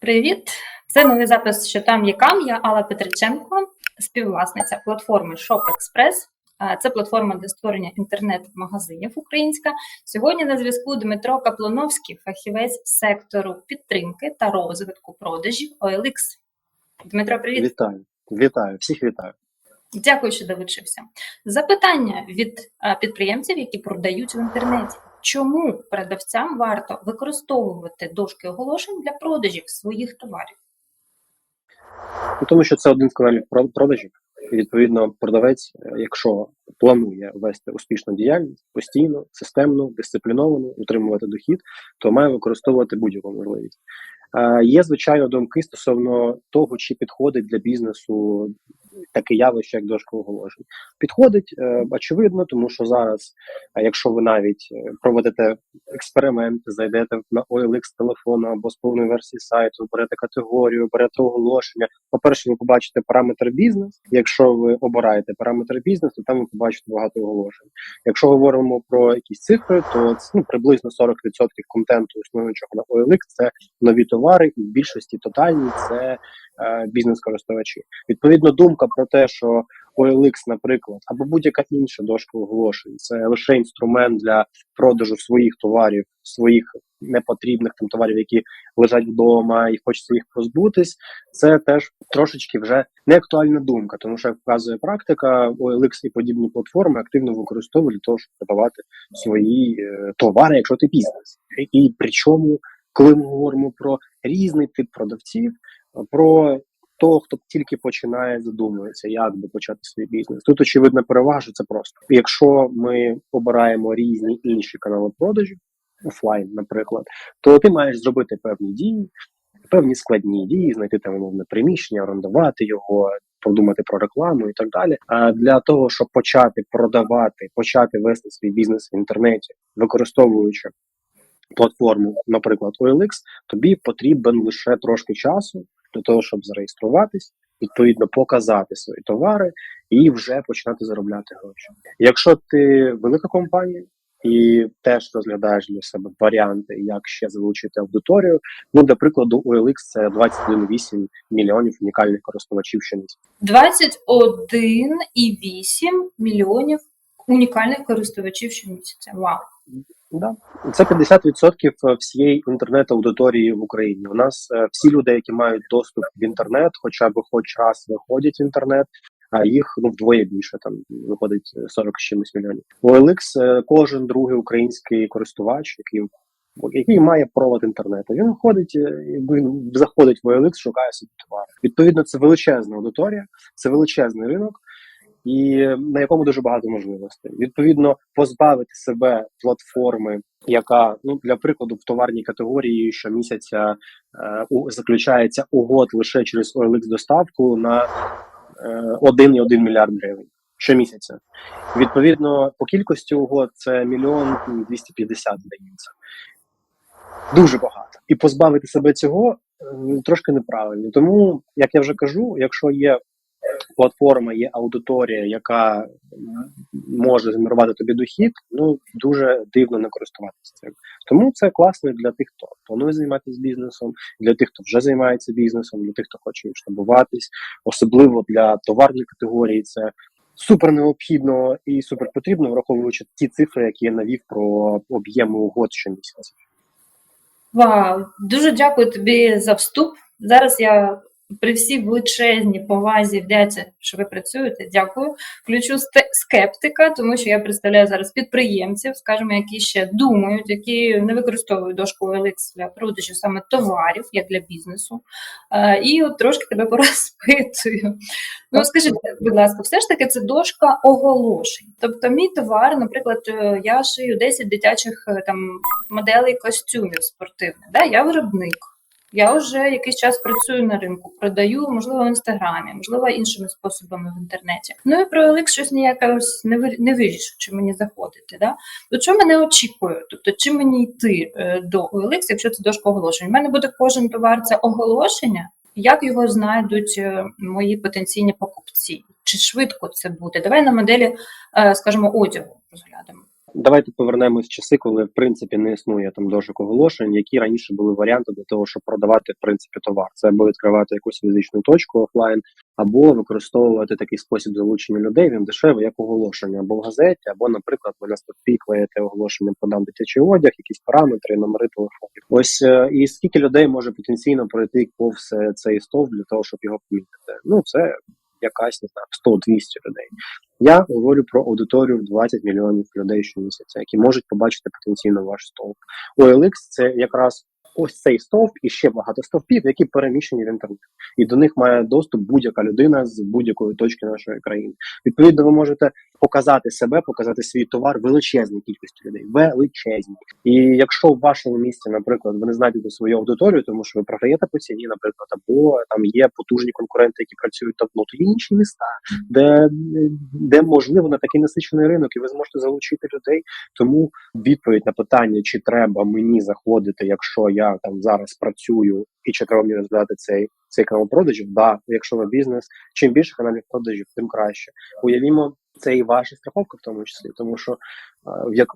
Привіт! Це новий запис, що там є кам. Я Алла Петриченко, співвласниця платформи ShopExpress. А, Це платформа для створення інтернет-магазинів українська. Сьогодні на зв'язку Дмитро Каплоновський, фахівець сектору підтримки та розвитку продажів OLX. Дмитро, привіт! Вітаю, вітаю, всіх вітаю. Дякую, що долучився. Запитання від підприємців, які продають в інтернеті. Чому продавцям варто використовувати дошки оголошень для продажів своїх товарів? Ну, Тому що це один з каналів продажів. Відповідно, продавець, е, якщо планує вести успішну діяльність постійно, системно, дисципліновано, утримувати дохід, то має використовувати будь-яку можливість. Е, Є звичайно думки стосовно того, чи підходить для бізнесу таке явище, як дошка оголошень. Підходить е, очевидно, тому що зараз, е, якщо ви навіть е, проведете експеримент, зайдете на OLX телефону або з повної версії сайту, берете категорію, берете оголошення. По-перше, ви побачите параметр бізнес. Якщо ви обираєте параметр бізнес, то там ви побачите багато оголошень. Якщо говоримо про якісь цифри, то ну, приблизно 40% контенту існуючого на OLX – це нові товари, і в більшості тотальні це е, бізнес-користувачі. Відповідно, думка про те, що OLX, наприклад, або будь-яка інша дошка оголошень, це лише інструмент для продажу своїх товарів, своїх непотрібних там товарів, які лежать вдома, і хочеться їх позбутись. Це теж трошечки вже не актуальна думка, тому що як показує практика, OLX і подібні платформи активно використовують для того, щоб продавати свої е, товари, якщо ти бізнес. І причому, коли ми говоримо про різний тип продавців, про того, хто тільки починає задумується, як би почати свій бізнес. Тут очевидна перевага, це просто. Якщо ми обираємо різні інші канали продажів, офлайн, наприклад, то ти маєш зробити певні дії, певні складні дії, знайти там умовне приміщення, орендувати його, подумати про рекламу і так далі. А для того, щоб почати продавати, почати вести свій бізнес в інтернеті, використовуючи платформу, наприклад, OLX, тобі потрібен лише трошки часу для того, щоб зареєструватись, відповідно показати свої товари і вже починати заробляти гроші. Якщо ти велика компанія і теж розглядаєш для себе варіанти, як ще залучити аудиторію, ну для прикладу, у OLX – це 21,8 мільйонів унікальних користувачів щомісяця. 21,8 мільйонів унікальних користувачів щомісяця. Вау! Да. Це 50% всієї інтернет-аудиторії в Україні. У нас е, всі люди, які мають доступ в інтернет, хоча б хоч раз виходять в інтернет, а їх ну вдвоє більше там виходить е, 40 з чимось мільйонів. У OLX е, кожен другий український користувач, який який має провод інтернету, він виходить, е, якби заходить в OLX, шукає собі товари. Відповідно, це величезна аудиторія, це величезний ринок і на якому дуже багато можливостей. Відповідно, позбавити себе платформи, яка ну для прикладу в товарній категорії щомісяця е, у, заключається угод лише через OLX доставку на е, 1,1 мільярд гривень щомісяця. Відповідно, по кількості угод це мільйон 250, здається. Дуже багато. І позбавити себе цього е, трошки неправильно. Тому, як я вже кажу, якщо є платформа, є аудиторія, яка може згенерувати тобі дохід, ну дуже дивно не користуватися цим. Тому це класно для тих, хто планує займатися бізнесом, для тих, хто вже займається бізнесом, для тих, хто хоче масштабуватись, особливо для товарної категорії. Це супер необхідно і супер потрібно, враховуючи ті цифри, які я навів про об'єми угод щомісяця. Вау! Дуже дякую тобі за вступ. Зараз я при всій величезній повазі вдячна, що ви працюєте. Дякую. Включу скептика, тому що я представляю зараз підприємців, скажімо, які ще думають, які не використовують дошку OLX для продажу саме товарів, як для бізнесу. Е, І от трошки тебе порозпитую. Ну, скажіть, будь ласка, все ж таки це дошка оголошень. Тобто, мій товар, наприклад, е, я шию 10 дитячих е, там моделей костюмів спортивних. Да? Я виробник. Я вже якийсь час працюю на ринку, продаю, можливо, в інстаграмі, можливо, іншими способами в інтернеті. Ну і про OLX щось ніякось не ви- не вирішу, чи мені заходити. Да? От що мене очікує? Тобто, чи мені йти е, до OLX, якщо це дошка оголошень? У мене буде кожен товар це оголошення. Як його знайдуть е, мої потенційні покупці? Чи швидко це буде? Давай на моделі, е, скажімо, одягу розглянемо. Давайте повернемось в часи, коли в принципі не існує там дошок оголошень, які раніше були варіанти для того, щоб продавати в принципі товар. Це або відкривати якусь фізичну точку офлайн, або використовувати такий спосіб залучення людей. Він дешевий, як оголошення, або в газеті, або, наприклад, ви на стовпі клеїте оголошення продам дитячий одяг, якісь параметри, номери телефонів. Ось е, і скільки людей може потенційно пройти повз е, цей стовп для того, щоб його помітити? Ну це якась не знаю 100-200 людей. Я говорю про аудиторію в 20 мільйонів людей щомісяця, які можуть побачити потенційно ваш стовп. OLX – це якраз ось цей стовп і ще багато стовпів, які переміщені в інтернет, і до них має доступ будь-яка людина з будь-якої точки нашої країни. Відповідно, ви можете показати себе, показати свій товар величезній кількості людей, величезній. І якщо в вашому місті, наприклад, ви не знайдете свою аудиторію, тому що ви програєте по ціні, наприклад, або там є потужні конкуренти, які працюють давно, то є інші міста, де, де можливо на такий насичений ринок, і ви зможете залучити людей. Тому відповідь на питання, чи треба мені заходити, якщо я там зараз працюю, і чи треба мені розглядати цей цей канал продажів, да, якщо ви бізнес, чим більше каналів продажів, тим краще. Уявімо, це і ваша страховка, в тому числі, тому що як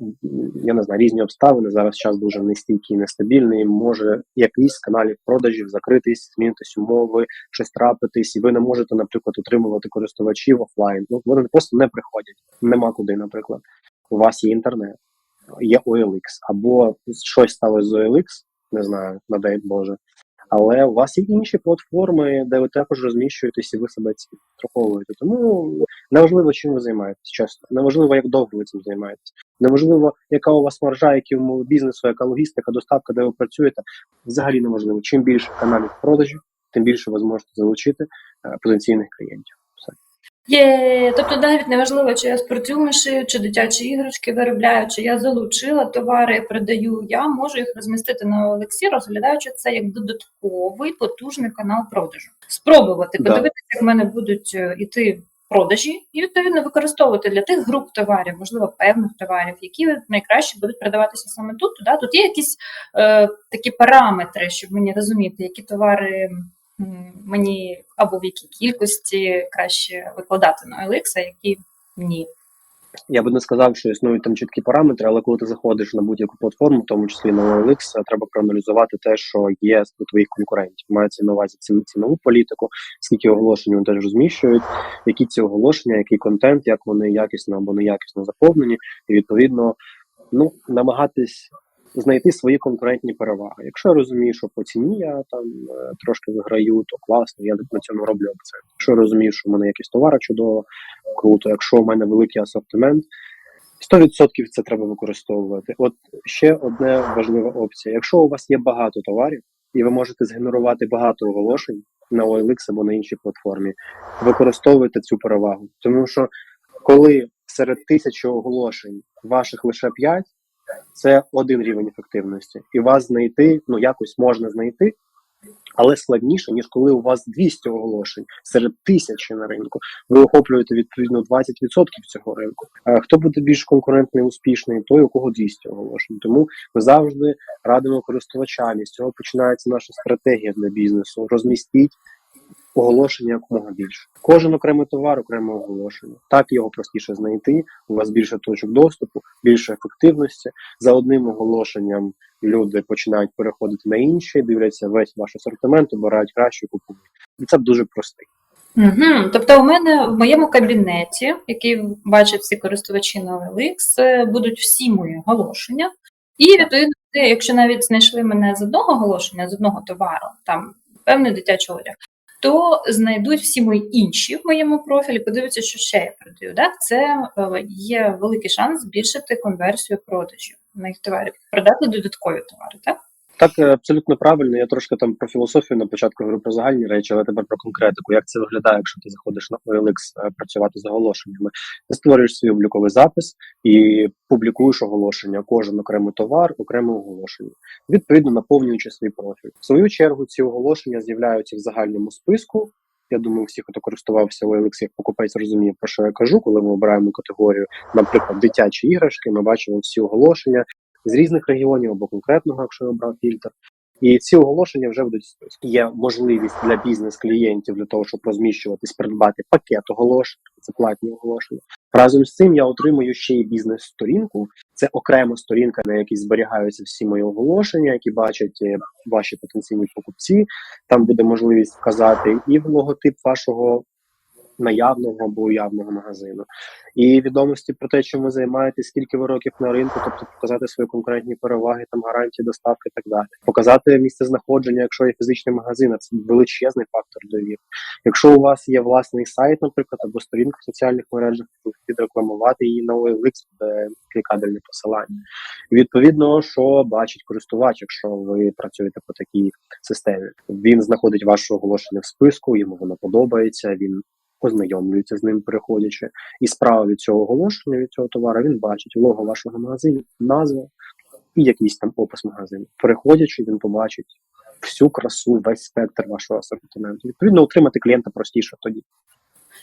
я не знаю, різні обставини зараз час дуже нестійкий, нестабільний. Може якийсь з каналів продажів закритись, змінитись умови, щось трапитись, і ви не можете, наприклад, утримувати користувачів офлайн. Ну вони просто не приходять. Нема куди, наприклад. У вас є інтернет, є OLX, або щось сталося з OLX, не знаю, надай Боже. Але у вас є інші платформи, де ви також розміщуєтесь і ви себе страховуєте. Тому неважливо, чим ви займаєтесь, чесно. Неважливо, як довго ви цим займаєтесь. Неважливо, яка у вас маржа, які умови бізнесу, яка логістика, доставка, де ви працюєте. Взагалі неважливо. Чим більше каналів продажів, тим більше ви зможете залучити е, потенційних клієнтів. Є, тобто навіть не важливо, чи я спортивно шию, чи дитячі іграшки виробляю, чи я залучила товари, продаю. Я можу їх розмістити на Олексі, розглядаючи це як додатковий потужний канал продажу. Спробувати Да. подивитися, як в мене будуть е, іти продажі, і відповідно використовувати для тих груп товарів, можливо, певних товарів, які найкраще будуть продаватися саме тут. Да? Тут є якісь е, такі параметри, щоб мені розуміти, які товари мені або в якій кількості краще викладати на OLX, а які ні. Я би не сказав, що існують там чіткі параметри, але коли ти заходиш на будь-яку платформу, в тому числі на OLX, треба проаналізувати те, що є у твоїх конкурентів. Мається на увазі ці- цінову політику, скільки оголошень вони теж розміщують, які ці оголошення, який контент, як вони якісно або неякісно заповнені, і відповідно ну намагатись знайти свої конкурентні переваги. Якщо я розумію, що по ціні я там е, трошки виграю, то класно, я на цьому роблю акцент. Якщо я розумію, що в мене якісь товари чудово, круто. Якщо в мене великий асортимент, 100% це треба використовувати. От ще одна важлива опція. Якщо у вас є багато товарів, і ви можете згенерувати багато оголошень на OLX або на іншій платформі, використовуйте цю перевагу. Тому що коли серед тисячі оголошень ваших лише 5, це один рівень ефективності. І вас знайти, ну якось можна знайти, але складніше, ніж коли у вас 200 оголошень серед тисячі на ринку. Ви охоплюєте відповідно 20% цього ринку. А хто буде більш конкурентний успішний, той у кого 200 оголошень. Тому ми завжди радимо користувачам. З цього починається наша стратегія для бізнесу. Розмістіть оголошення якомога більше. Кожен окремий товар, окреме оголошення. Так його простіше знайти. У вас більше точок доступу, більше ефективності. За одним оголошенням люди починають переходити на інші, дивляться весь ваш асортимент, обирають краще, купують. І це дуже простий. Угу. Тобто, у мене в моєму кабінеті, який бачать всі користувачі на OLX, е, будуть всі мої оголошення. І відповідно, якщо навіть знайшли мене з одного оголошення, з одного товару, там певний дитячий одяг, то знайдуть всі мої інші в моєму профілі, подивляться, що ще я продаю. Так? Це е, є великий шанс збільшити конверсію продажів моїх товарів, продати додаткові товари, так? Так, е, абсолютно правильно. Я трошки там про філософію на початку говорю про загальні речі, але тепер про конкретику. Як це виглядає, якщо ти заходиш на OLX е, працювати з оголошеннями? Ти створюєш свій обліковий запис і публікуєш оголошення, кожен окремий товар, окреме оголошення, відповідно наповнюючи свій профіль. В свою чергу ці оголошення з'являються в загальному списку. Я думаю, всі, хто користувався OLX, як покупець розуміє, про що я кажу, коли ми обираємо категорію, наприклад, дитячі іграшки, ми бачимо всі оголошення з різних регіонів або конкретного, якщо я обрав фільтр. І ці оголошення вже будуть. Є можливість для бізнес-клієнтів для того, щоб розміщуватись, придбати пакет оголошень, це платні оголошення. Разом з цим я отримую ще й бізнес-сторінку. Це окрема сторінка, на якій зберігаються всі мої оголошення, які бачать е, ваші потенційні покупці. Там буде можливість вказати і в логотип вашого наявного або уявного магазину, і відомості про те, чим ви займаєтесь, скільки ви років на ринку, тобто показати свої конкурентні переваги, там гарантії доставки і так далі. Показати місце знаходження, якщо є фізичний магазин, це величезний фактор довіри. Якщо у вас є власний сайт, наприклад, або сторінка в соціальних мережах, підрекламувати її на OLX, буде клікабельне посилання. Відповідно, що бачить користувач, якщо ви працюєте по такій системі, він знаходить ваше оголошення в списку, йому воно подобається. Він ознайомлюється з ним, переходячи, і справа від цього оголошення від цього товару він бачить лого вашого магазину, назву і якийсь там опис магазину. Переходячи, він побачить всю красу, весь спектр вашого асортименту. Відповідно, отримати клієнта простіше тоді.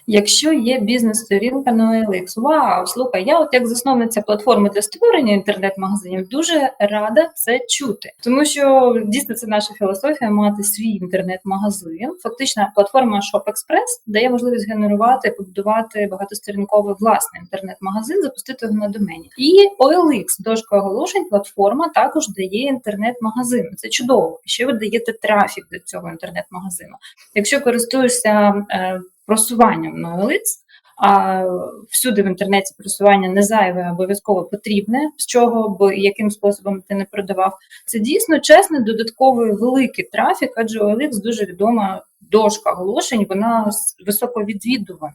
Якщо є бізнес-сторінка на OLX, вау, слухай, я от як засновниця платформи для створення інтернет-магазинів дуже рада це чути, тому що дійсно це наша філософія мати свій інтернет-магазин. Фактично, платформа ShopExpress дає можливість генерувати, побудувати багатосторінковий власний інтернет-магазин, запустити його на домені. І OLX, дошка оголошень, платформа також дає інтернет-магазин. Це чудово. Ще ви даєте трафік до цього інтернет-магазину. Якщо користуєшся е, просуванням OLX, а всюди в інтернеті просування не зайве, обов'язково потрібне, з чого б яким способом ти не продавав. Це дійсно чесний додатковий великий трафік, адже OLX дуже відома дошка оголошень, вона високовідвідувана.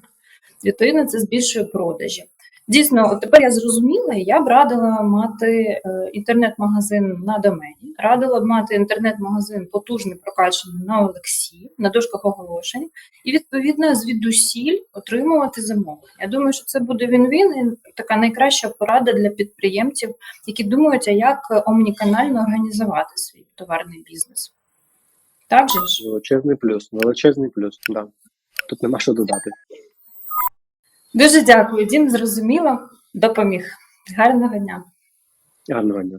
Відповідно, це збільшує продажі. Дійсно, тепер я зрозуміла, я б радила мати е, інтернет-магазин на домені, радила б мати інтернет-магазин потужний прокачаний на OLX, на дошках оголошень, і відповідно звідусіль отримувати замовлення. Я думаю, що це буде він-він і така найкраща порада для підприємців, які думають, а як омніканально організувати свій товарний бізнес. Так же ж? Величезний плюс, величезний плюс. Да. Тут нема що додати. Дуже дякую, Дім, зрозуміло, допоміг. Гарного дня. Гарного дня.